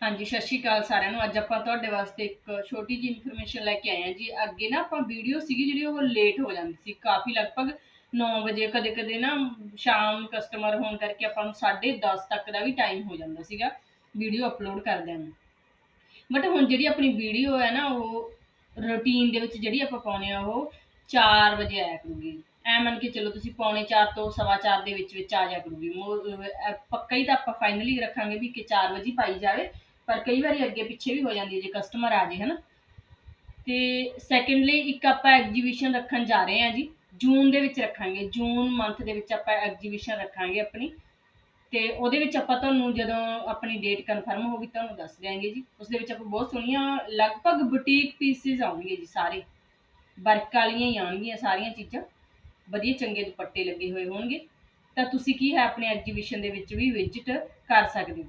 ਹਾਂਜੀ, ਸਤਿ ਸ਼੍ਰੀ ਅਕਾਲ ਸਾਰਿਆਂ ਨੂੰ। ਅੱਜ ਆਪਾਂ ਤੁਹਾਡੇ ਵਾਸਤੇ ਇੱਕ ਛੋਟੀ ਜਿਹੀ ਇਨਫੋਰਮੇਸ਼ਨ ਲੈ ਕੇ ਆਏ ਹਾਂ ਜੀ। ਅੱਗੇ ਨਾ ਆਪਾਂ ਵੀਡੀਓ ਸੀਗੀ ਜਿਹੜੀ ਉਹ ਲੇਟ ਹੋ ਜਾਂਦੀ ਸੀ। ਕਾਫੀ ਲਗਭਗ 9 ਵਜੇ ਕਦੇ ਕਦੇ ਨਾ ਸ਼ਾਮ ਕਸਟਮਰ ਹੋਣ ਕਰਕੇ ਆਪਾਂ ਨੂੰ 10:30 ਤੱਕ ਦਾ ਵੀ ਟਾਈਮ ਹੋ ਜਾਂਦਾ ਸੀਗਾ ਵੀਡੀਓ ਅਪਲੋਡ ਕਰਦਿਆਂ ਨੂੰ। ਬਟ ਹੁਣ ਜਿਹੜੀ ਆਪਣੀ ਵੀਡੀਓ ਹੈ ਨਾ, ਉਹ ਰੂਟੀਨ ਦੇ ਵਿੱਚ ਜਿਹੜੀ ਆਪਾਂ ਪਾਉਨੇ ਆ ਉਹ 4 ਵਜੇ ਆਇਆ ਕਰੂਗੀ। ਐ ਮੰਨ ਕੇ ਚਲੋ ਤੁਸੀਂ ਪੌਣੇ 4 ਤੋਂ ਸਵਾ 4 ਦੇ ਵਿੱਚ ਵਿੱਚ ਆ ਜਾ ਕਰੂਗੀ। ਪੱਕਾ ਹੀ ਤਾਂ ਆਪਾਂ ਫਾਈਨਲੀ ਰੱਖਾਂਗੇ ਵੀ ਕਿ 4 ਵਜੇ ਪਾਈ ਜਾਵੇ। ਪਰ ਕਈ ਵਾਰੀ ਅੱਗੇ ਪਿੱਛੇ ਵੀ ਹੋ ਜਾਂਦੀ ਹੈ ਜੇ ਕਸਟਮਰ ਆ ਜੇ, ਹਨਾ? ਤੇ ਸੈਕੰਡਲੀ ਇੱਕ ਆਪਾਂ ਐਗਜੀਬਿਸ਼ਨ ਰੱਖਣ ਜਾ ਰਹੇ ਹਾਂ ਜੀ। ਜੂਨ ਦੇ ਵਿੱਚ ਰੱਖਾਂਗੇ। ਜੂਨ ਮੰਥ ਦੇ ਵਿੱਚ ਆਪਾਂ ਐਗਜੀਬਿਸ਼ਨ ਰੱਖਾਂਗੇ ਆਪਣੀ। ਤੇ ਉਹਦੇ ਵਿੱਚ ਆਪਾਂ ਤੁਹਾਨੂੰ ਜਦੋਂ ਆਪਣੀ ਡੇਟ ਕਨਫਰਮ ਹੋਗੀ ਤੁਹਾਨੂੰ ਦੱਸ ਦਿਆਂਗੇ ਜੀ। ਉਸ ਦੇ ਵਿੱਚ ਆਪਾਂ ਬਹੁਤ ਸੋਹਣੀਆਂ, ਲਗਭਗ ਬੁਟੀਕ ਪੀਸਿਸ ਆਉਣਗੇ ਜੀ ਸਾਰੇ। ਵਰਕ ਵਾਲੀਆਂ ਹੀ ਆਉਣਗੀਆਂ ਸਾਰੀਆਂ ਚੀਜ਼ਾਂ। ਵਧੀਆ ਚੰਗੇ ਦੁਪੱਟੇ ਲੱਗੇ ਹੋਏ ਹੋਣਗੇ। ਤਾਂ ਤੁਸੀਂ ਕੀ ਹੈ ਆਪਣੇ ਐਗਜੀਬਿਸ਼ਨ ਦੇ ਵਿੱਚ ਵੀ ਵਿਜ਼ਿਟ ਕਰ ਸਕਦੇ ਹੋ।